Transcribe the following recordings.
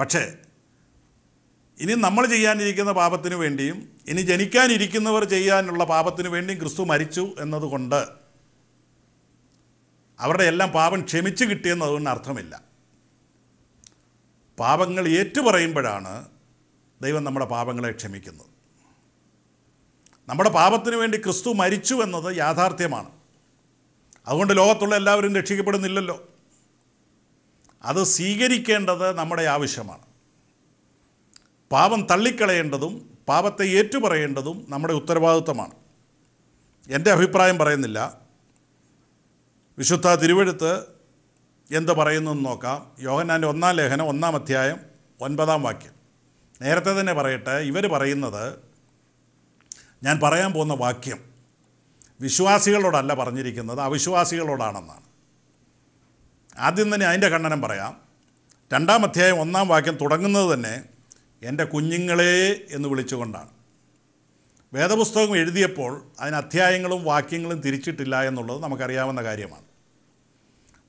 പക്ഷേ ഇനി നമ്മൾ ചെയ്യാനിരിക്കുന്ന പാപത്തിന് വേണ്ടിയും ഇനി ജനിക്കാനിരിക്കുന്നവർ ചെയ്യാനുള്ള പാപത്തിന് വേണ്ടിയും ക്രിസ്തു മരിച്ചു എന്നതുകൊണ്ട് അവരുടെ എല്ലാം പാപം ക്ഷമിച്ചു കിട്ടിയെന്നതുകൊണ്ട് അർത്ഥമില്ല. പാപങ്ങൾ ഏറ്റുപറയുമ്പോഴാണ് ദൈവം നമ്മുടെ പാപങ്ങളെ ക്ഷമിക്കുന്നത്. നമ്മുടെ പാപത്തിന് വേണ്ടി ക്രിസ്തു മരിച്ചു എന്നത് യാഥാർത്ഥ്യമാണ്. അതുകൊണ്ട് ലോകത്തുള്ള എല്ലാവരും രക്ഷിക്കപ്പെടുന്നില്ലല്ലോ. അത് സ്വീകരിക്കേണ്ടത് നമ്മുടെ ആവശ്യമാണ്. പാപം തള്ളിക്കളയേണ്ടതും പാപത്തെ ഏറ്റുപറയേണ്ടതും നമ്മുടെ ഉത്തരവാദിത്വമാണ്. എന്റെ അഭിപ്രായം പറയുന്നില്ല. വിശുദ്ധ തിരുവഴുത്ത് എന്ത് പറയുന്നു എന്ന് നോക്കാം. യോഹന്നാന്റെ ഒന്നാം ലേഖനം ഒന്നാം അധ്യായം ഒൻപതാം വാക്യം. നേരത്തെ തന്നെ പറയട്ടെ ഇവർ പറയുന്നത് ഞാൻ പറയാൻ പോകുന്ന വാക്യം വിശ്വാസികളോടല്ല പറഞ്ഞിരിക്കുന്നത് അവിശ്വാസികളോടാണെന്നാണ്. ആദ്യം തന്നെ അതിന്റെ ഖണ്ഡനം പറയാം. രണ്ടാം അധ്യായം ഒന്നാം വാക്യം തുടങ്ങുന്നത് തന്നെ എന്റെ കുഞ്ഞുങ്ങളെ എന്ന് വിളിച്ചുകൊണ്ടാണ്. വേദപുസ്തകം എഴുതിയപ്പോൾ അതിന് അധ്യായങ്ങളും വാക്യങ്ങളും തിരിച്ചിട്ടില്ല എന്നുള്ളത് നമുക്കറിയാവുന്ന കാര്യമാണ്.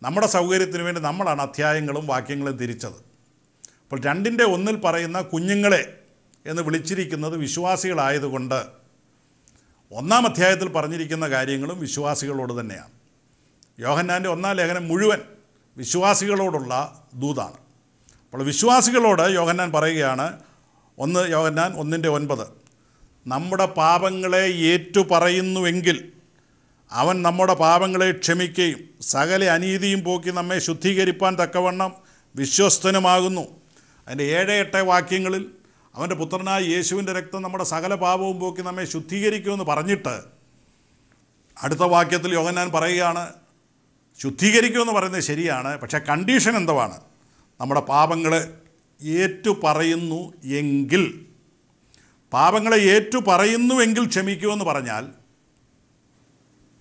നമ്മുടെ സൗകര്യത്തിന് വേണ്ടി നമ്മളാണ് അധ്യായങ്ങളും വാക്യങ്ങളും തിരിച്ചത്. അപ്പോൾ രണ്ടിന്റെ ഒന്നിൽ പറയുന്ന കുഞ്ഞുങ്ങളെ എന്ന് വിളിച്ചിരിക്കുന്നത് വിശ്വാസികളായതുകൊണ്ട് ഒന്നാം അധ്യായത്തിൽ പറഞ്ഞിരിക്കുന്ന കാര്യങ്ങളും വിശ്വാസികളോട് തന്നെയാണ്. യോഹന്നാന്റെ ഒന്നാം ലേഖനം മുഴുവൻ വിശ്വാസികളോടുള്ള ദൂതാണ്. അപ്പോൾ വിശ്വാസികളോട് യോഹന്നാൻ പറയുകയാണ് ഒന്ന് യോഹന്നാൻ ഒന്നിന്റെ ഒൻപത് നമ്മുടെ പാപങ്ങളെ ഏറ്റുപറയുന്നുവെങ്കിൽ അവൻ നമ്മുടെ പാപങ്ങളെ ക്ഷമിക്കുകയും സകല അനീതിയും പോക്കി നമ്മെ ശുദ്ധീകരിപ്പാൻ തക്കവണ്ണം വിശ്വസ്തനുമാകുന്നു. അതിന്റെ ഏഴ് എട്ട് വാക്യങ്ങളിൽ അവന്റെ പുത്രനായ യേശുവിന്റെ രക്തം നമ്മുടെ സകല പാപവും പോക്കി നമ്മെ ശുദ്ധീകരിക്കുമെന്ന് പറഞ്ഞിട്ട് അടുത്ത വാക്യത്തിൽ യോഗനാൻ പറയുകയാണ് ശുദ്ധീകരിക്കുമെന്ന് പറയുന്നത് ശരിയാണ്. പക്ഷേ കണ്ടീഷൻ എന്തുവാണ്? നമ്മുടെ പാപങ്ങൾ ഏറ്റു പറയുന്നു എങ്കിൽ. പാപങ്ങളെ ഏറ്റു പറയുന്നുവെങ്കിൽ ക്ഷമിക്കുമെന്ന് പറഞ്ഞാൽ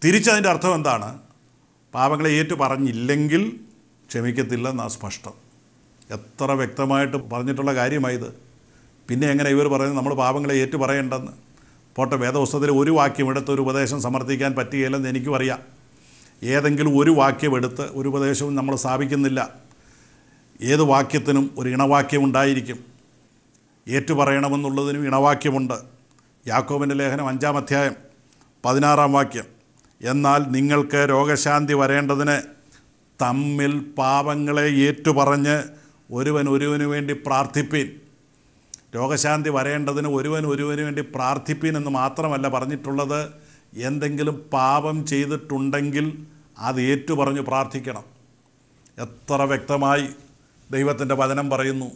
തിരിച്ചതിന്റെ അർത്ഥം എന്താണ്? പാപങ്ങളെ ഏറ്റു പറഞ്ഞില്ലെങ്കിൽ ക്ഷമിക്കത്തില്ലെന്നാണ് സ്പഷ്ടം. എത്ര വ്യക്തമായിട്ട് പറഞ്ഞിട്ടുള്ള കാര്യമായത്. പിന്നെ എങ്ങനെ ഇവർ പറയുന്നത് നമ്മൾ പാപങ്ങളെ ഏറ്റു പറയേണ്ടെന്ന് പോട്ടെ വേദപുസ്തകത്തിൽ ഒരു വാക്യം എടുത്ത് ഒരു ഉപദേശം സമർത്ഥിക്കാൻ പറ്റുകയില്ലെന്ന് എനിക്കും അറിയാം. ഏതെങ്കിലും ഒരു വാക്യം എടുത്ത് ഒരു ഉപദേശവും നമ്മൾ സ്ഥാപിക്കുന്നില്ല. ഏത് വാക്യത്തിനും ഒരു ഇണവാക്യം ഉണ്ടായിരിക്കും. ഏറ്റുപറയണമെന്നുള്ളതിനും ഇണവാക്യമുണ്ട്. യാക്കോബിന്റെ ലേഖനം അഞ്ചാം അധ്യായം പതിനാറാം വാക്യം. എന്നാൽ നിങ്ങൾക്ക് രോഗശാന്തി വരേണ്ടതിന് തമ്മിൽ പാപങ്ങളെ ഏറ്റുപറഞ്ഞ് ഒരുവൻ ഒരുവന് വേണ്ടി പ്രാർത്ഥിപ്പീൻ. രോഗശാന്തി വരേണ്ടതിന് ഒരുവൻ ഒരുവന് വേണ്ടി പ്രാർത്ഥിപ്പീൻ എന്ന് മാത്രമല്ല പറഞ്ഞിട്ടുള്ളത് എന്തെങ്കിലും പാപം ചെയ്തിട്ടുണ്ടെങ്കിൽ അത് ഏറ്റുപറഞ്ഞ് പ്രാർത്ഥിക്കണം. എത്ര വ്യക്തമായി ദൈവത്തിന്റെ വചനം പറയുന്നു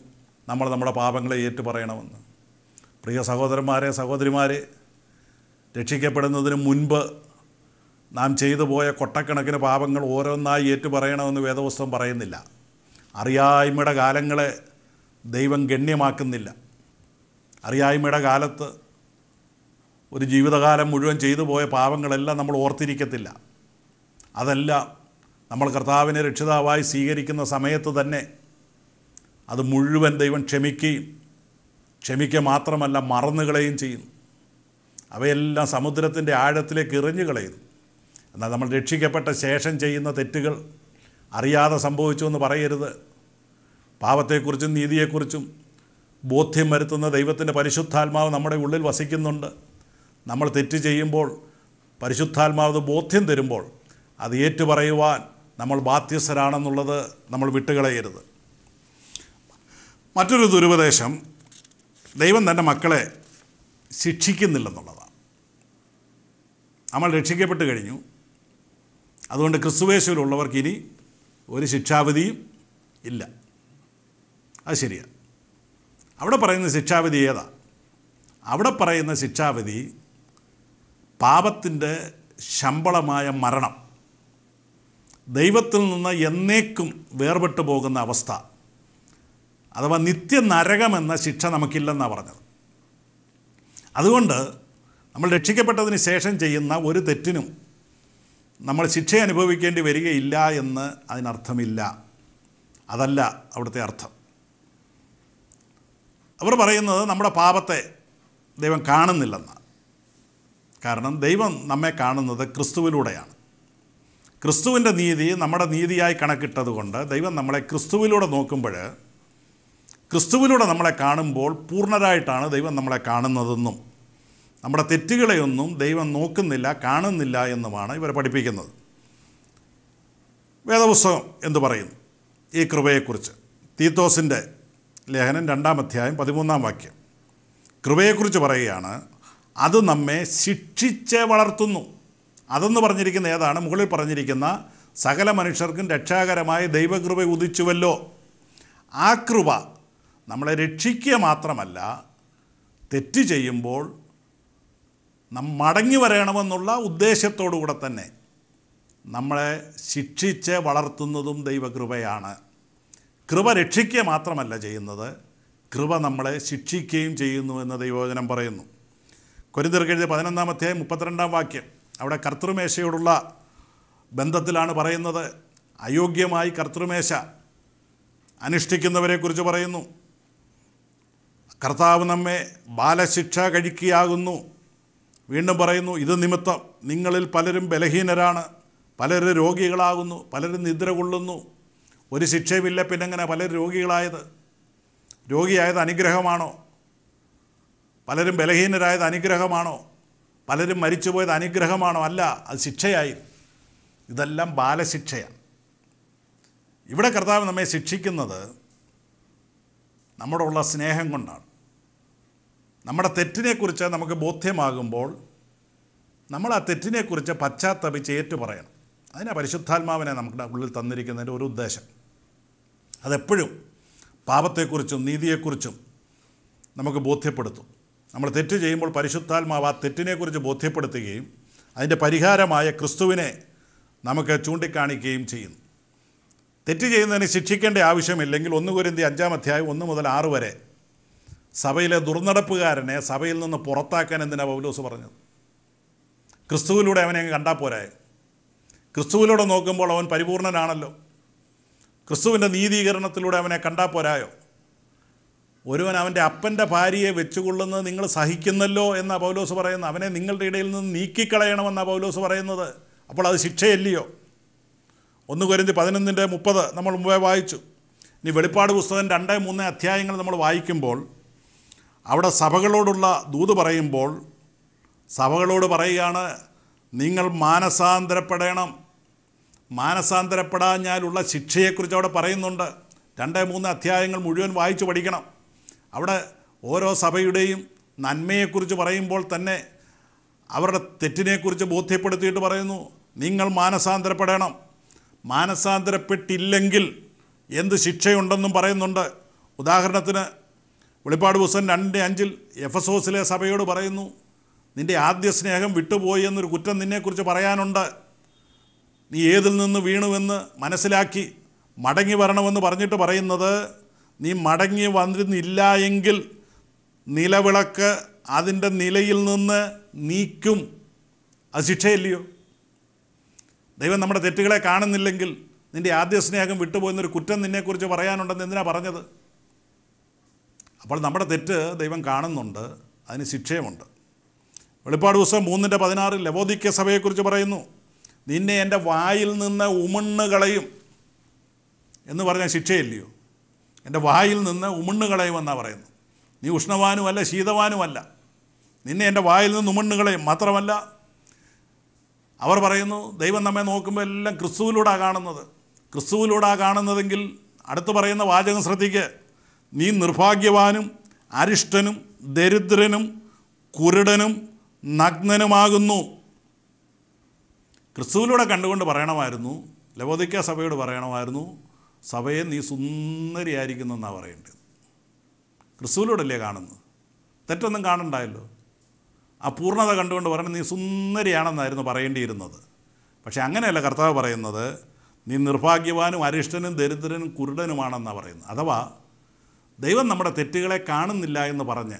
നമ്മൾ നമ്മുടെ പാപങ്ങളെ ഏറ്റുപറയണമെന്ന്. പ്രിയ സഹോദരന്മാരെ സഹോദരിമാരെ രക്ഷിക്കപ്പെടുന്നതിന് മുൻപ് നാം ചെയ്തു പോയ കൊട്ടക്കണക്കിന് പാപങ്ങൾ ഓരോന്നായി ഏറ്റുപറയണമെന്ന് വേദപുസ്തകം പറയുന്നില്ല. അറിയായ്മയുടെ കാലങ്ങളെ ദൈവം ഗണ്യമാക്കുന്നില്ല. അറിയായ്മയുടെ കാലത്ത് ഒരു ജീവിതകാലം മുഴുവൻ ചെയ്തു പോയ പാപങ്ങളെല്ലാം നമ്മൾ ഓർത്തിരിക്കത്തില്ല. അതല്ല നമ്മൾ കർത്താവിനെ രക്ഷിതാവായി സ്വീകരിക്കുന്ന സമയത്ത് തന്നെ അത് മുഴുവൻ ദൈവം ക്ഷമിക്കുകയും ക്ഷമിക്കുക മാത്രമല്ല മറന്നുകളയും ചെയ്യുന്നു അവയെല്ലാം സമുദ്രത്തിന്റെ ആഴത്തിലേക്ക് എറിഞ്ഞു കളയുന്നു. എന്നാൽ നമ്മൾ രക്ഷിക്കപ്പെട്ട ശേഷം ചെയ്യുന്ന തെറ്റുകൾ അറിയാതെ സംഭവിച്ചു എന്ന് പറയരുത്. പാപത്തെക്കുറിച്ചും നീതിയെക്കുറിച്ചും ബോധ്യം വരുത്തുന്ന ദൈവത്തിന്റെ പരിശുദ്ധാത്മാവ് നമ്മുടെ ഉള്ളിൽ വസിക്കുന്നുണ്ട്. നമ്മൾ തെറ്റ് ചെയ്യുമ്പോൾ പരിശുദ്ധാത്മാവ് ബോധ്യം തരുമ്പോൾ അത് ഏറ്റുപറയുവാൻ നമ്മൾ ബാധ്യസ്ഥരാണെന്നുള്ളത് നമ്മൾ വിട്ടുകളയരുത്. മറ്റൊരു ദുരുപദേശം ദൈവം തന്റെ മക്കളെ ശിക്ഷിക്കുന്നില്ലെന്നുള്ളതാണ്. നമ്മൾ രക്ഷിക്കപ്പെട്ട് കഴിഞ്ഞു. അതുകൊണ്ട് ക്രിസ്തുവേശുവിലുള്ളവർക്ക് ഇനി ഒരു ശിക്ഷാവിധിയും ഇല്ല. അത് ശരിയാണ് അവിടെ പറയുന്ന ശിക്ഷാവിധി ഏതാ? അവിടെ പറയുന്ന ശിക്ഷാവിധി പാപത്തിന്റെ ശമ്പളമായ മരണം. ദൈവത്തിൽ നിന്ന് എന്നേക്കും വേർപെട്ടു പോകുന്ന അവസ്ഥ. അഥവാ നിത്യനരകമെന്ന ശിക്ഷ നമുക്കില്ലെന്നാണ് പറഞ്ഞത്. അതുകൊണ്ട് നമ്മൾ രക്ഷിക്കപ്പെട്ടതിന് ശേഷം ചെയ്യുന്ന ഒരു തെറ്റിനും നമ്മൾ ശിക്ഷ അനുഭവിക്കേണ്ടി വരികയില്ല എന്ന് അതിനർത്ഥമില്ല. അതല്ല അവിടുത്തെ അർത്ഥം. അവർ പറയുന്നത് നമ്മുടെ പാപത്തെ ദൈവം കാണുന്നില്ലെന്ന് കാരണം ദൈവം നമ്മെ കാണുന്നത് ക്രിസ്തുവിലൂടെയാണ്. ക്രിസ്തുവിന്റെ നീതി നമ്മുടെ നീതിയായി കണക്കിട്ടതുകൊണ്ട് ദൈവം നമ്മളെ ക്രിസ്തുവിലൂടെ നോക്കുമ്പോൾ ക്രിസ്തുവിലൂടെ നമ്മളെ കാണുമ്പോൾ പൂർണരായിട്ടാണ് ദൈവം നമ്മളെ കാണുന്നതെന്നും നമ്മുടെ തെറ്റുകളെയൊന്നും ദൈവം നോക്കുന്നില്ല കാണുന്നില്ല എന്നുമാണ് ഇവർ പഠിപ്പിക്കുന്നത്. വേദപുസ്തകം എന്ന് പറയുന്നു? ഈ കൃപയെക്കുറിച്ച്. തീത്തോസിന്റെ ലേഖനം രണ്ടാം അധ്യായം പതിമൂന്നാം വാക്യം. കൃപയെക്കുറിച്ച് പറയുകയാണ് അത് നമ്മെ ശിക്ഷിച്ച് വളർത്തുന്നു. അതെന്ന് പറഞ്ഞിരിക്കുന്ന ഏതാണ്? മുകളിൽ പറഞ്ഞിരിക്കുന്ന സകല മനുഷ്യർക്കും രക്ഷാകരമായ ദൈവകൃപ ഉദിച്ചുവല്ലോ. ആ കൃപ നമ്മളെ രക്ഷിക്കുക മാത്രമല്ല തെറ്റ് ചെയ്യുമ്പോൾ നാം മടങ്ങി വരണമെന്നുള്ള ഉദ്ദേശത്തോടു കൂടെ തന്നെ നമ്മളെ ശിക്ഷിച്ച് വളർത്തുന്നതും ദൈവകൃപയാണ്. കൃപ രക്ഷിക്കുക മാത്രമല്ല ചെയ്യുന്നത് കൃപ നമ്മളെ ശിക്ഷിക്കുകയും ചെയ്യുന്നു എന്ന് ദൈവവചനം പറയുന്നു. കൊരിന്തിർക്കെഴുതിയ പതിനൊന്നാമത്തെ മുപ്പത്തിരണ്ടാം വാക്യം. അവിടെ കർത്തൃമേശയോടുള്ള ബന്ധത്തിലാണ് പറയുന്നത്. അയോഗ്യമായി കർത്തൃമേശ അനുഷ്ഠിക്കുന്നവരെക്കുറിച്ച് പറയുന്നു. കർത്താവ് നമ്മെ ബാലശിക്ഷ കഴിക്കുകയാകുന്നു. വീണ്ടും പറയുന്നു ഇത് നിമിത്തം നിങ്ങളിൽ പലരും ബലഹീനരാണ്. പലരും രോഗികളാകുന്നു. പലരും നിദ്ര കൊള്ളുന്നു. ഒരു ശിക്ഷയുമില്ല പിന്നെങ്ങനെ പലർ രോഗികളായത്? രോഗിയായത് അനുഗ്രഹമാണോ? പലരും ബലഹീനരായത് അനുഗ്രഹമാണോ? പലരും മരിച്ചുപോയത് അനുഗ്രഹമാണോ? അല്ല അത് ശിക്ഷയായി. ഇതെല്ലാം ബാലശിക്ഷയാണ്. ഇവിടെ കർത്താവ് നമ്മെ ശിക്ഷിക്കുന്നത് നമ്മുടെ ഉള്ള സ്നേഹം കൊണ്ടാണ്. നമ്മുടെ തെറ്റിനെക്കുറിച്ച് നമുക്ക് ബോധ്യമാകുമ്പോൾ നമ്മൾ ആ തെറ്റിനെക്കുറിച്ച് പശ്ചാത്തപിച്ച് ഏറ്റു പറയണം അതിനാ പരിശുദ്ധാത്മാവിനെ നമ്മുടെ ഉള്ളിൽ തന്നിരിക്കുന്നതിന്റെ ഒരു ഉദ്ദേശം. അതെപ്പോഴും പാപത്തെക്കുറിച്ചും നീതിയെക്കുറിച്ചും നമുക്ക് ബോധ്യപ്പെടുത്തും. നമ്മൾ തെറ്റ് ചെയ്യുമ്പോൾ പരിശുദ്ധാത്മാവ് ആ തെറ്റിനെക്കുറിച്ച് ബോധ്യപ്പെടുത്തുകയും അതിന്റെ പരിഹാരമായ ക്രിസ്തുവിനെ നമുക്ക് ചൂണ്ടിക്കാണിക്കുകയും ചെയ്യുന്നു. തെറ്റ് ചെയ്യുന്നതിന് ശിക്ഷിക്കേണ്ട ആവശ്യമില്ലെങ്കിൽ ഒന്ന് കുരുന്തി അഞ്ചാം അധ്യായം ഒന്ന് മുതൽ ആറ് വരെ സഭയിലെ ദുർനടപ്പുകാരനെ സഭയിൽ നിന്ന് പുറത്താക്കാൻ എന്തിനാ പൗലോസ് പറഞ്ഞത്? ക്രിസ്തുവിലൂടെ അവനെ കണ്ടാൽ പോരായ ക്രിസ്തുവിലൂടെ നോക്കുമ്പോൾ അവൻ പരിപൂർണനാണല്ലോ. ക്രിസ്തുവിന്റെ നീതീകരണത്തിലൂടെ അവനെ കണ്ടാൽ പോരായോ? ഒരുവൻ അവന്റെ അപ്പന്റെ ഭാര്യയെ വെച്ചുകൊള്ളുന്നത് നിങ്ങൾ സഹിക്കുന്നല്ലോ എന്ന പൗലോസ് പറയുന്നത്. അവനെ നിങ്ങളുടെ ഇടയിൽ നിന്ന് നീക്കിക്കളയണമെന്നാണ് പൗലോസ് പറയുന്നത്. അപ്പോൾ അത് ശിക്ഷയല്ലയോ? ഒന്ന് കുരുതി പതിനൊന്നിന്റെ മുപ്പത് നമ്മൾ മുമ്പേ വായിച്ചു. ഇനി വെളിപ്പാട് പുസ്തകം രണ്ട് മൂന്ന് അധ്യായങ്ങൾ നമ്മൾ വായിക്കുമ്പോൾ അവിടെ സഭകളോടുള്ള ദൂത് പറയുമ്പോൾ സഭകളോട് പറയുകയാണ് നിങ്ങൾ മാനസാന്തരപ്പെടണം. മാനസാന്തരപ്പെടാഞ്ഞാലുള്ള ശിക്ഷയെക്കുറിച്ച് അവിടെ പറയുന്നുണ്ട്. രണ്ട് മൂന്ന് അധ്യായങ്ങൾ മുഴുവൻ വായിച്ചു പഠിക്കണം. അവിടെ ഓരോ സഭയുടെയും നന്മയെക്കുറിച്ച് പറയുമ്പോൾ തന്നെ അവരുടെ തെറ്റിനെക്കുറിച്ച് ബോധ്യപ്പെടുത്തിയിട്ട് പറയുന്നു നിങ്ങൾ മാനസാന്തരപ്പെടണം. മാനസാന്തരപ്പെട്ടില്ലെങ്കിൽ എന്ത് ശിക്ഷയുണ്ടെന്നും പറയുന്നുണ്ട്. ഉദാഹരണത്തിന് വെളിപ്പാട് പുസ്തകം രണ്ടിന്റെ അഞ്ചിൽ എഫസോസിലെ സഭയോട് പറയുന്നു നിന്റെ ആദ്യ സ്നേഹം വിട്ടുപോയി എന്നൊരു കുറ്റം നിന്നെക്കുറിച്ച് പറയാനുണ്ട്. നീ ഏതിൽ നിന്ന് വീണുവെന്ന് മനസ്സിലാക്കി മടങ്ങി വരണമെന്ന് പറഞ്ഞിട്ട് പറയുന്നത് നീ മടങ്ങി വന്നിരുന്നില്ല എങ്കിൽ നിലവിളക്ക് അതിന്റെ നിലയിൽ നിന്ന് നീക്കും. അത് ശിക്ഷയില്ലയോ? ദൈവം നമ്മുടെ തെറ്റുകളെ കാണുന്നില്ലെങ്കിൽ നിന്റെ ആദ്യ സ്നേഹം വിട്ടുപോയെന്നൊരു കുറ്റം നിന്നെക്കുറിച്ച് പറയാനുണ്ടെന്ന് എന്തിനാ പറഞ്ഞത്? അപ്പോൾ നമ്മുടെ തെറ്റ് ദൈവം കാണുന്നുണ്ട് അതിന് ശിക്ഷയുമുണ്ട്. വെളിപ്പാട് ദിവസം മൂന്നിന്റെ പതിനാറിൽ ലവോദിക്ക സഭയെക്കുറിച്ച് പറയുന്നു നിന്നെ എന്റെ വായിൽ നിന്ന് ഉമിണ്ണുകളയും എന്ന് പറഞ്ഞാൽ ശിക്ഷയില്ലയോ? എന്റെ വായിൽ നിന്ന് ഉമണ്ണ് കളയുമെന്നാണ് പറയുന്നത്. നീ ഉഷ്ണവാനുമല്ല ശീതവാനുമല്ല. നിന്നെ എന്റെ വായിൽ നിന്ന് ഉമണ്ണ് കളയും മാത്രമല്ല അവർ പറയുന്നു ദൈവം നമ്മെ നോക്കുമ്പോൾ എല്ലാം ക്രിസ്തുവിലൂടെ കാണുന്നത്. ക്രിസ്തുവിലൂടെ കാണുന്നതെങ്കിൽ അടുത്ത് പറയുന്ന വാചകം ശ്രദ്ധിക്കുക നീ നിർഭാഗ്യവാനും അരിഷ്ടനും ദരിദ്രനും കുരുടനും നഗ്നനുമാകുന്നു. ക്രിസ്തുവിലൂടെ കണ്ടുകൊണ്ട് പറയണമായിരുന്നു ലവോദിക്ക സഭയോട് പറയണമായിരുന്നു സഭയെ നീ സുന്ദരിയായിരിക്കുന്നു എന്നാണ് പറയേണ്ടത്. ക്രിസ്തുവിലൂടെയല്ലേ കാണുന്നത്? തെറ്റൊന്നും കാണണ്ടായല്ലോ. ആ പൂർണത കണ്ടുകൊണ്ട് പറയണം നീ സുന്ദരിയാണെന്നായിരുന്നു പറയേണ്ടിയിരുന്നത്. പക്ഷേ അങ്ങനെയല്ല കർത്താവ് പറയുന്നത്. നീ നിർഭാഗ്യവാനും അരിഷ്ടനും ദരിദ്രനും കുരുടനുമാണെന്നാണ് പറയുന്നത്. അഥവാ ദൈവം നമ്മുടെ തെറ്റുകളെ കാണുന്നില്ല എന്ന് പറഞ്ഞ്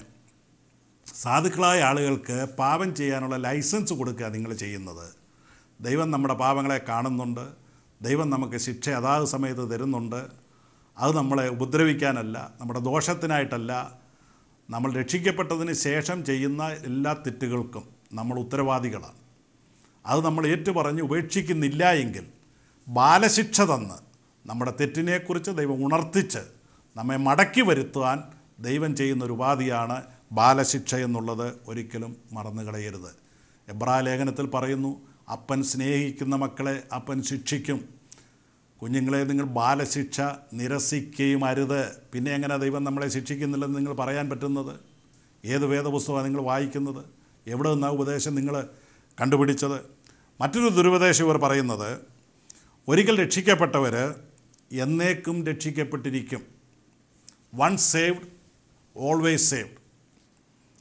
സാധുക്കളായ ആളുകൾക്ക് പാപം ചെയ്യാനുള്ള ലൈസൻസ് കൊടുക്കുക നിങ്ങൾ ചെയ്യുന്നത്. ദൈവം നമ്മുടെ പാപങ്ങളെ കാണുന്നുണ്ട്. ദൈവം നമുക്ക് ശിക്ഷ അതാത് സമയത്ത് തരുന്നുണ്ട്. അത് നമ്മളെ ഉപദ്രവിക്കാനല്ല നമ്മുടെ ദോഷത്തിനായിട്ടല്ല. നമ്മൾ രക്ഷിക്കപ്പെട്ടതിന് ശേഷം ചെയ്യുന്ന എല്ലാ തെറ്റുകൾക്കും നമ്മൾ ഉത്തരവാദികളാണ്. അത് നമ്മൾ ഏറ്റുപറഞ്ഞ് ഉപേക്ഷിക്കുന്നില്ല എങ്കിൽ ബാലശിക്ഷ തന്ന് നമ്മുടെ തെറ്റിനെക്കുറിച്ച് ദൈവം ഉണർത്തിച്ച് നമ്മെ മടക്കി വരുത്തുവാൻ ദൈവം ചെയ്യുന്ന ഒരു ഉപാധിയാണ് ബാലശിക്ഷ എന്നുള്ളത്. ഒരിക്കലും മറന്നു കളയരുത് എബ്രാ ലേഖനത്തിൽ പറയുന്നു അപ്പൻ സ്നേഹിക്കുന്ന മക്കളെ അപ്പൻ ശിക്ഷിക്കും. കുഞ്ഞുങ്ങളെ നിങ്ങൾ ബാലശിക്ഷ നിരസിക്കുകയും അരുത്. പിന്നെ എങ്ങനെ ദൈവം നമ്മളെ ശിക്ഷിക്കുന്നില്ലെന്ന് നിങ്ങൾ പറയാൻ പറ്റുന്നത്? ഏത് വേദപുസ്തകമാണ് നിങ്ങൾ വായിക്കുന്നത്? എവിടെ നിന്നാണ് ഉപദേശം നിങ്ങൾ കണ്ടുപിടിച്ചത്? മറ്റൊരു ദുരുപദേശം ഇവർ പറയുന്നത് ഒരിക്കൽ രക്ഷിക്കപ്പെട്ടവർ എന്നേക്കും രക്ഷിക്കപ്പെട്ടിരിക്കും. One saved always saved.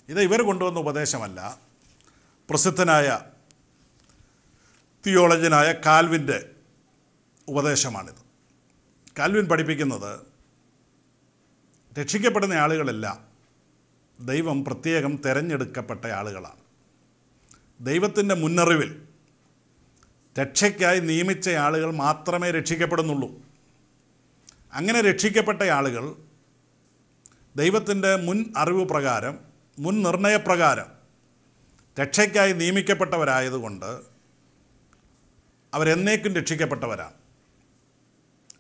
ഇത് ഇവർ കൊണ്ടുവന്ന ഉപദേശമല്ല. പ്രസിദ്ധനായ തിയോളജനായ കാൽവിന്റെ ഉപദേശമാണിത്. കാൽവിൻ പഠിപ്പിക്കുന്നത് രക്ഷിക്കപ്പെടുന്ന ആളുകളല്ല ദൈവം പ്രത്യേകം തിരഞ്ഞെടുക്കപ്പെട്ട ആളുകളാണ്. ദൈവത്തിന്റെ മുന്നറിവിൽ രക്ഷയ്ക്കായി നിയമിച്ച ആളുകൾ മാത്രമേ രക്ഷിക്കപ്പെടുന്നുള്ളൂ. അങ്ങനെ രക്ഷിക്കപ്പെട്ട ആളുകൾ ദൈവത്തിന്റെ മുൻ അറിവ് പ്രകാരം മുൻ നിർണയപ്രകാരം രക്ഷയ്ക്കായി നിയമിക്കപ്പെട്ടവരായതുകൊണ്ട് അവരെന്നേക്കും രക്ഷിക്കപ്പെട്ടവരാണ്.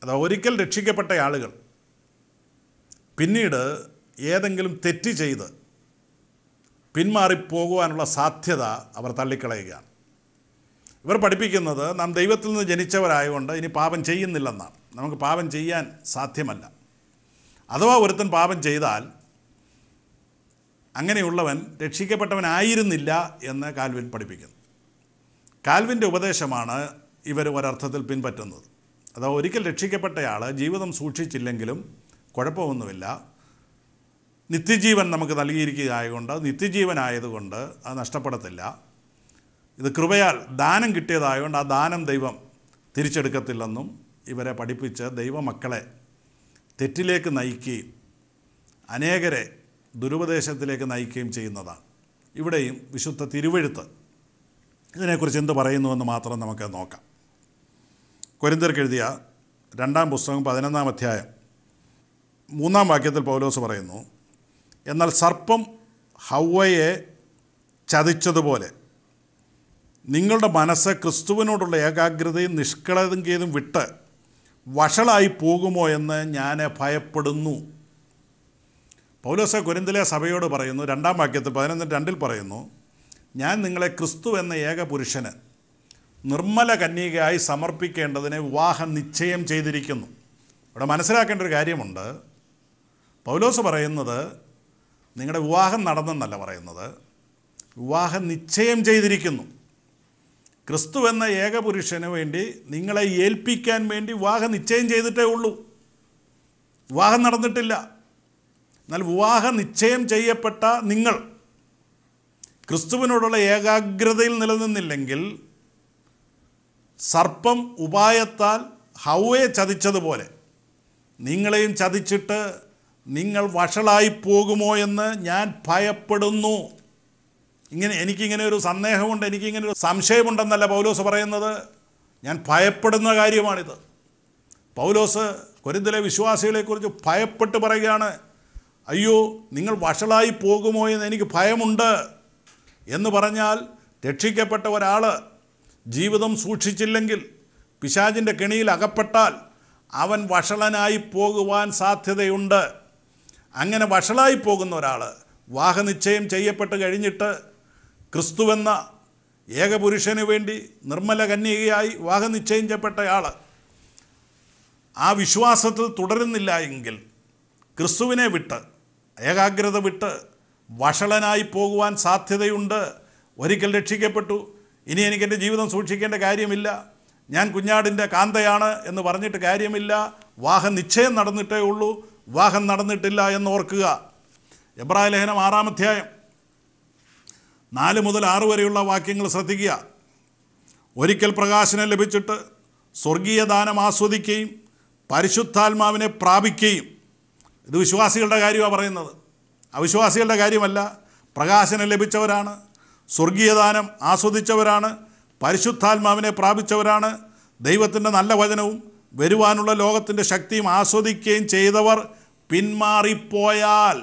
അത് ഒരിക്കൽ രക്ഷിക്കപ്പെട്ട ആളുകൾ പിന്നീട് ഏതെങ്കിലും തെറ്റ് ചെയ്ത് പിന്മാറിപ്പോകുവാനുള്ള സാധ്യത അവർ തള്ളിക്കളയുകയാണ്. ഇവർ പഠിപ്പിക്കുന്നത് നാം ദൈവത്തിൽ നിന്ന് ജനിച്ചവരായതുകൊണ്ട് ഇനി പാപം ചെയ്യുന്നില്ലെന്നാണ്. നമുക്ക് പാപം ചെയ്യാൻ സാധ്യമല്ല. അഥവാ ഒരുത്തൻ പാപം ചെയ്താൽ അങ്ങനെയുള്ളവൻ രക്ഷിക്കപ്പെട്ടവനായിരുന്നില്ല എന്ന് കാൽവിൻ പഠിപ്പിക്കുന്നു. കാൽവിന്റെ ഉപദേശമാണ് ഇവർ ഒരർത്ഥത്തിൽ പിൻപറ്റുന്നത്. അതാ ഒരിക്കൽ രക്ഷിക്കപ്പെട്ടയാൾ ജീവിതം സൂക്ഷിച്ചില്ലെങ്കിലും കുഴപ്പമൊന്നുമില്ല. നിത്യജീവൻ നമുക്ക് നൽകിയിരിക്കുകയായതുകൊണ്ട് നിത്യജീവനായതുകൊണ്ട് അത് നഷ്ടപ്പെടത്തില്ല. ഇത് കൃപയാൽ ദാനം കിട്ടിയതായതുകൊണ്ട് ആ ദാനം ദൈവം തിരിച്ചെടുക്കത്തില്ലെന്നും ഇവരെ പഠിപ്പിച്ച് ദൈവമക്കളെ തെറ്റിലേക്ക് നയിക്കുകയും അനേകരെ ദുരുപദേശത്തിലേക്ക് നയിക്കുകയും ചെയ്യുന്നതാണ്. ഇവിടെയും വിശുദ്ധ തിരുവഴുത്ത് ഇതിനെക്കുറിച്ച് എന്ത് പറയുന്നുവെന്ന് മാത്രം നമുക്ക് നോക്കാം. കൊരിന്തർക്ക് എഴുതിയ രണ്ടാം പുസ്തകം പതിനൊന്നാം അധ്യായം മൂന്നാം വാക്യത്തിൽ പൗലോസ് പറയുന്നു എന്നാൽ സർപ്പം ഹൗവയെ ചതിച്ചതുപോലെ നിങ്ങളുടെ മനസ്സ് ക്രിസ്തുവിനോടുള്ള ഏകാഗ്രതയും നിഷ്കളങ്കതയും വിട്ട് വഷളായി പോകുമോ എന്ന് ഞാൻ ഭയപ്പെടുന്നു. പൗലോസ കുരിന്തിലെ സഭയോട് പറയുന്നു രണ്ടാം വാക്യത്തിൽ പതിനൊന്ന് രണ്ടിൽ പറയുന്നു ഞാൻ നിങ്ങളെ ക്രിസ്തു എന്ന ഏക പുരുഷന് നിർമ്മല കന്യകയായി സമർപ്പിക്കേണ്ടതിനെ വിവാഹം നിശ്ചയം ചെയ്തിരിക്കുന്നു. ഇവിടെ മനസ്സിലാക്കേണ്ട ഒരു കാര്യമുണ്ട്. പൗലോസ് പറയുന്നത് നിങ്ങളുടെ വിവാഹം നടന്നെന്നല്ല പറയുന്നത്. വിവാഹം നിശ്ചയം ചെയ്തിരിക്കുന്നു. ക്രിസ്തു എന്ന ഏകപുരുഷന് വേണ്ടി നിങ്ങളെ ഏൽപ്പിക്കാൻ വേണ്ടി വിവാഹം നിശ്ചയം ചെയ്തിട്ടേ ഉള്ളൂ. വിവാഹം നടന്നിട്ടില്ല. എന്നാൽ വിവാഹ നിശ്ചയം ചെയ്യപ്പെട്ട നിങ്ങൾ ക്രിസ്തുവിനോടുള്ള ഏകാഗ്രതയിൽ നിലനിന്നില്ലെങ്കിൽ സർപ്പം ഉപായത്താൽ ഹൗവയെ ചതിച്ചതുപോലെ നിങ്ങളെയും ചതിച്ചിട്ട് നിങ്ങൾ വഷളായി പോകുമോ എന്ന് ഞാൻ ഭയപ്പെടുന്നു. ഇങ്ങനെ എനിക്കിങ്ങനെ ഒരു സന്ദേഹമുണ്ട് എനിക്കിങ്ങനെ ഒരു സംശയമുണ്ടെന്നല്ല പൗലോസ് പറയുന്നത്. ഞാൻ ഭയപ്പെടുന്ന കാര്യമാണിത്. പൗലോസ് കൊരിന്തിലെ വിശ്വാസികളെക്കുറിച്ച് ഭയപ്പെട്ട് പറയുകയാണ് അയ്യോ നിങ്ങൾ വഷളായി പോകുമോ എന്ന് എനിക്ക് ഭയമുണ്ട്. എന്ന് പറഞ്ഞാൽ രക്ഷിക്കപ്പെട്ട ഒരാൾ ജീവിതം സൂക്ഷിച്ചില്ലെങ്കിൽ പിശാചിന്റെ കെണിയിൽ അകപ്പെട്ടാൽ അവൻ വഷളനായി പോകുവാൻ സാധ്യതയുണ്ട്. അങ്ങനെ വഷളായി പോകുന്ന ഒരാൾ വാഹനിശ്ചയം ചെയ്യപ്പെട്ട് കഴിഞ്ഞിട്ട് ക്രിസ്തുവെന്ന ഏകപുരുഷന് വേണ്ടി നിർമ്മല കന്യകയായി വാഹനിശ്ചയം ചെയ്യപ്പെട്ടയാൾ ആ വിശ്വാസത്തിൽ തുടരുന്നില്ല എങ്കിൽ ക്രിസ്തുവിനെ വിട്ട് ഏകാഗ്രത വിട്ട് വഷളനായി പോകുവാൻ സാധ്യതയുണ്ട്. ഒരിക്കൽ രക്ഷിക്കപ്പെട്ടു. ഇനി എനിക്ക് എന്റെ ജീവിതം സൂക്ഷിക്കേണ്ട കാര്യമില്ല. ഞാൻ കുഞ്ഞാടിന്റെ കാന്തയാണ് എന്ന് പറഞ്ഞിട്ട് കാര്യമില്ല. വാഹം നിശ്ചയം നടന്നിട്ടേ ഉള്ളൂ. വാഹം നടന്നിട്ടില്ല എന്ന് ഓർക്കുക. എബ്രായ ലേഖനം ആറാം അധ്യായം. നാല് മുതൽ ആറ് വരെയുള്ള വാക്യങ്ങൾ ശ്രദ്ധിക്കുക. ഒരിക്കൽ പ്രകാശനം ലഭിച്ചിട്ട് സ്വർഗീയ ദാനം ആസ്വദിക്കുകയും പരിശുദ്ധാത്മാവിനെ പ്രാപിക്കുകയും. ഇത് വിശ്വാസികളുടെ കാര്യമാണ് പറയുന്നത്. അവിശ്വാസികളുടെ കാര്യമല്ല പ്രകാശനം ലഭിച്ചവരാണ് സ്വർഗീയദാനം ആസ്വദിച്ചവരാണ് പരിശുദ്ധാത്മാവിനെ പ്രാപിച്ചവരാണ് ദൈവത്തിന്റെ നല്ല വചനവും വരുവാനുള്ള ലോകത്തിന്റെ ശക്തിയും ആസ്വദിക്കുകയും ചെയ്തവർ പിന്മാറിപ്പോയാൽ.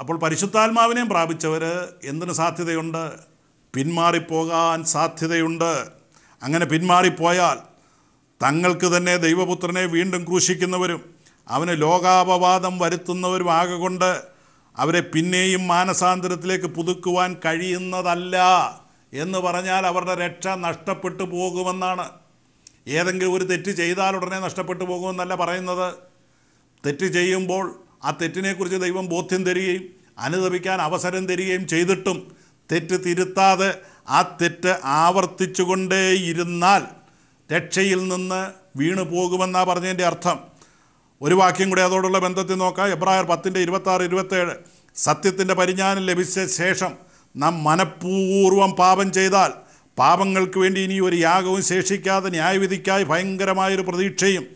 അപ്പോൾ പരിശുദ്ധാത്മാവിനെയും പ്രാപിച്ചവർ എന്തിനു സാധ്യതയുണ്ട്? പിന്മാറിപ്പോകാൻ സാധ്യതയുണ്ട്. അങ്ങനെ പിന്മാറിപ്പോയാൽ തങ്ങൾക്ക് തന്നെ ദൈവപുത്രനെ വീണ്ടും ക്രൂശിക്കുന്നവരും അവന് ലോകാപവാദം വരുത്തുന്നവരും കൊണ്ട് അവരെ പിന്നെയും മാനസാന്തരത്തിലേക്ക് പുതുക്കുവാൻ കഴിയുന്നതല്ല എന്ന് പറഞ്ഞാൽ അവരുടെ രക്ഷ നഷ്ടപ്പെട്ടു പോകുമെന്നാണ്. ഏതെങ്കിലും ഒരു തെറ്റ് ചെയ്താൽ ഉടനെ നഷ്ടപ്പെട്ടു പോകുമെന്നല്ല പറയുന്നത്. തെറ്റ് ചെയ്യുമ്പോൾ ആ തെറ്റിനെക്കുറിച്ച് ദൈവം ബോധ്യം തരികയും അനുദപിക്കാൻ അവസരം തരികയും ചെയ്തിട്ടും തെറ്റ് തിരുത്താതെ ആ തെറ്റ് ആവർത്തിച്ചുകൊണ്ടേയിരുന്നാൽ രക്ഷയിൽ നിന്ന് വീണു പോകുമെന്നാണ് പറഞ്ഞതിന്റെ അർത്ഥം. ഒരു വാക്യം കൂടി അതോടുള്ള ബന്ധത്തിൽ നോക്കാം. എബ്രായർ പത്തിന്റെ ഇരുപത്താറ് ഇരുപത്തേഴ്. സത്യത്തിന്റെ പരിജ്ഞാനം ലഭിച്ച ശേഷം നാം മനഃപൂർവം പാപം ചെയ്താൽ പാപങ്ങൾക്ക് വേണ്ടി ഇനി ഒരു യാഗവും ശേഷിക്കാതെ ന്യായവിധിക്കായി ഭയങ്കരമായൊരു പ്രതീക്ഷയും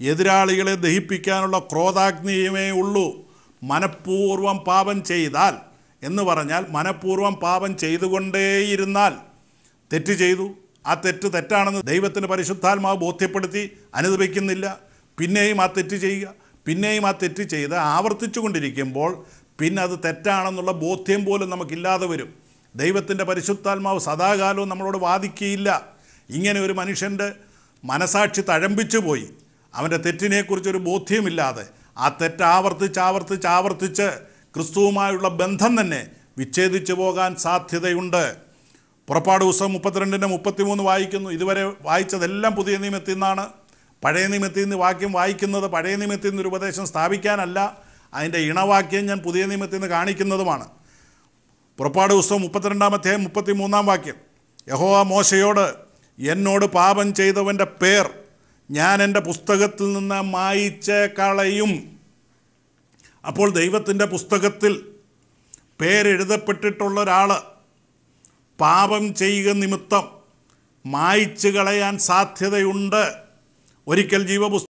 എതിരാളികളെ ദഹിപ്പിക്കാനുള്ള ക്രോധാഗ്നിയുമേ ഉള്ളൂ. മനഃപൂർവം പാപം ചെയ്താൽ എന്ന് പറഞ്ഞാൽ മനഃപൂർവം പാപം ചെയ്തുകൊണ്ടേയിരുന്നാൽ തെറ്റ് ചെയ്തു. ആ തെറ്റ് തെറ്റാണെന്ന് ദൈവത്തിന് പരിശുദ്ധാത്മാവ് ബോധ്യപ്പെടുത്തി അനുദപിക്കുന്നില്ല. പിന്നെയും ആ തെറ്റ് ചെയ്യുക പിന്നെയും ആ തെറ്റ് ചെയ്ത് ആവർത്തിച്ചു കൊണ്ടിരിക്കുമ്പോൾ പിന്നെ അത് തെറ്റാണെന്നുള്ള ബോധ്യം പോലും നമുക്കില്ലാതെ വരും. ദൈവത്തിന്റെ പരിശുദ്ധാത്മാവ് സദാകാലവും നമ്മളോട് വാദിക്കുകയില്ല. ഇങ്ങനെ ഒരു മനുഷ്യന്റെ മനസാക്ഷി തഴമ്പിച്ചു പോയി. അവന്റെ തെറ്റിനെക്കുറിച്ചൊരു ബോധ്യമില്ലാതെ ആ തെറ്റ് ആവർത്തിച്ച് ആവർത്തിച്ച് ആവർത്തിച്ച് ക്രിസ്തുവുമായുള്ള ബന്ധം തന്നെ വിച്ഛേദിച്ചു പോകാൻ സാധ്യതയുണ്ട്. പുറപ്പാട് ദിവസം മുപ്പത്തിരണ്ടിന്റെ മുപ്പത്തിമൂന്ന് വായിക്കുന്നു. ഇതുവരെ വായിച്ചതെല്ലാം പുതിയ നിയമത്തിൽ നിന്നാണ്. പഴയ നിയമത്തിൽ നിന്ന് വാക്യം വായിക്കുന്നത് പഴയ നിയമത്തിൽ നിന്ന് ഒരു ഉപദേശം സ്ഥാപിക്കാനല്ല അതിന്റെ ഇണവാക്യം ഞാൻ പുതിയ നിയമത്തിൽ നിന്ന് കാണിക്കുന്നതുമാണ്. പുറപ്പാട് പുസ്തകം മുപ്പത്തിരണ്ടാം അധ്യായം മുപ്പത്തി മൂന്നാം വാക്യം. യഹോവ മോശയോട് എന്നോട് പാപം ചെയ്തവന്റെ പേർ ഞാൻ എന്റെ പുസ്തകത്തിൽ നിന്ന് മായിച്ച് കളയും. അപ്പോൾ ദൈവത്തിന്റെ പുസ്തകത്തിൽ പേരെഴുതപ്പെട്ടിട്ടുള്ള ഒരാൾ പാപം ചെയ്യുക നിമിത്തം മായിച്ചു കളയാൻ സാധ്യതയുണ്ട്. ഒരിക്കൽ ജീവപുസ്തകം